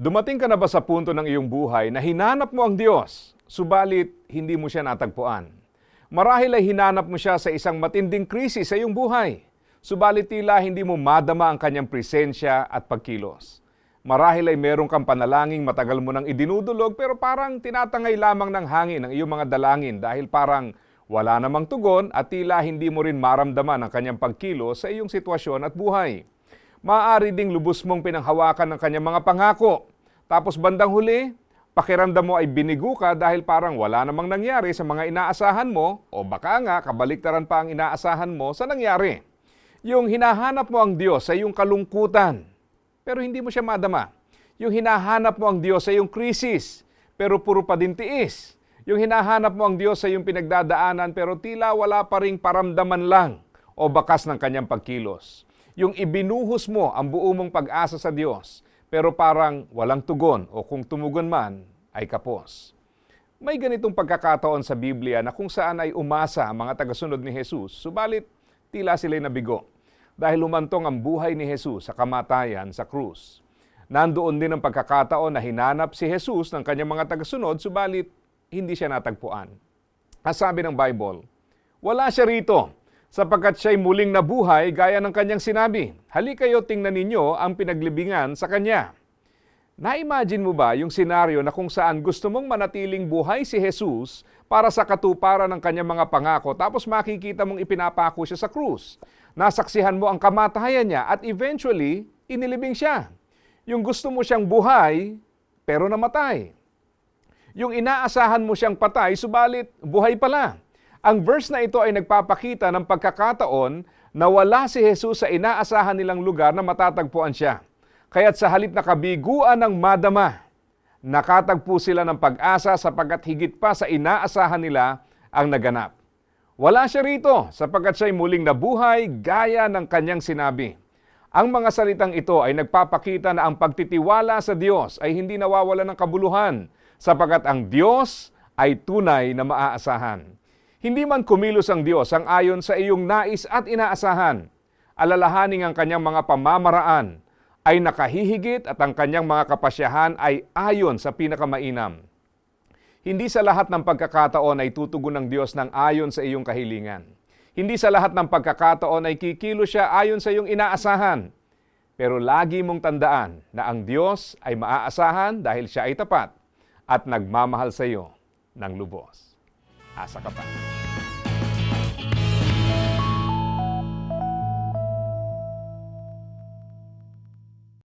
Dumating ka na ba sa punto ng iyong buhay na hinanap mo ang Diyos, subalit hindi mo siya natagpuan? Marahil ay hinanap mo siya sa isang matinding krisis sa iyong buhay, subalit tila hindi mo madama ang kanyang presensya at pagkilos. Marahil ay meron kang panalangin matagal mo nang idinudulog pero parang tinatangay lamang ng hangin ang iyong mga dalangin dahil parang wala namang tugon at tila hindi mo rin maramdaman ang kanyang pagkilos sa iyong sitwasyon at buhay. Maaari ding lubos mong pinanghawakan ng kanyang mga pangako. Tapos bandang huli, pakiramdam mo ay binigo ka dahil parang wala namang nangyari sa mga inaasahan mo o baka nga kabaliktaran pa ang inaasahan mo sa nangyari. Yung hinahanap mo ang Diyos sa iyong kalungkutan, pero hindi mo siya madama. Yung hinahanap mo ang Diyos sa iyong krisis, pero puro pa din tiis. Yung hinahanap mo ang Diyos sa iyong pinagdadaanan, pero tila wala pa ring paramdaman lang o bakas ng kanyang pagkilos. Yung ibinuhos mo ang buo mong pag-asa sa Diyos, pero parang walang tugon o kung tumugon man, ay kapos. May ganitong pagkakataon sa Biblia na kung saan ay umasa ang mga tagasunod ni Jesus, subalit tila sila'y nabigo dahil lumantong ang buhay ni Jesus sa kamatayan sa krus. Nandoon din ang pagkakataon na hinanap si Jesus ng kanyang mga tagasunod, subalit hindi siya natagpuan. Ang sabi ng Bible, wala siya rito sapagkat siya'y muling nabuhay gaya ng kanyang sinabi. Hali kayo tingnan ninyo ang pinaglibingan sa kanya. Na-imagine mo ba yung senaryo na kung saan gusto mong manatiling buhay si Jesus para sa katuparan ng kanyang mga pangako tapos makikita mong ipinapako siya sa krus. Nasaksihan mo ang kamatayan niya at eventually, inilibing siya. Yung gusto mo siyang buhay, pero namatay. Yung inaasahan mo siyang patay, subalit buhay pala. Ang verse na ito ay nagpapakita ng pagkakataon na wala si Jesus sa inaasahan nilang lugar na matatagpuan siya. Kaya't sa halip na kabiguan ng madama, nakatagpo sila ng pag-asa sapagkat higit pa sa inaasahan nila ang naganap. Wala siya rito sapagkat siya'y muling nabuhay gaya ng kanyang sinabi. Ang mga salitang ito ay nagpapakita na ang pagtitiwala sa Diyos ay hindi nawawala ng kabuluhan sapagkat ang Diyos ay tunay na maaasahan. Hindi man kumilos ang Diyos ang ayon sa iyong nais at inaasahan. Alalahaning ang kanyang mga pamamaraan ay nakahihigit at ang kanyang mga kapasyahan ay ayon sa pinakamainam. Hindi sa lahat ng pagkakataon ay tutugon ng Diyos ng ayon sa iyong kahilingan. Hindi sa lahat ng pagkakataon ay kikilo siya ayon sa iyong inaasahan. Pero lagi mong tandaan na ang Diyos ay maaasahan dahil siya ay tapat at nagmamahal sa iyo ng lubos. Asa ka pa.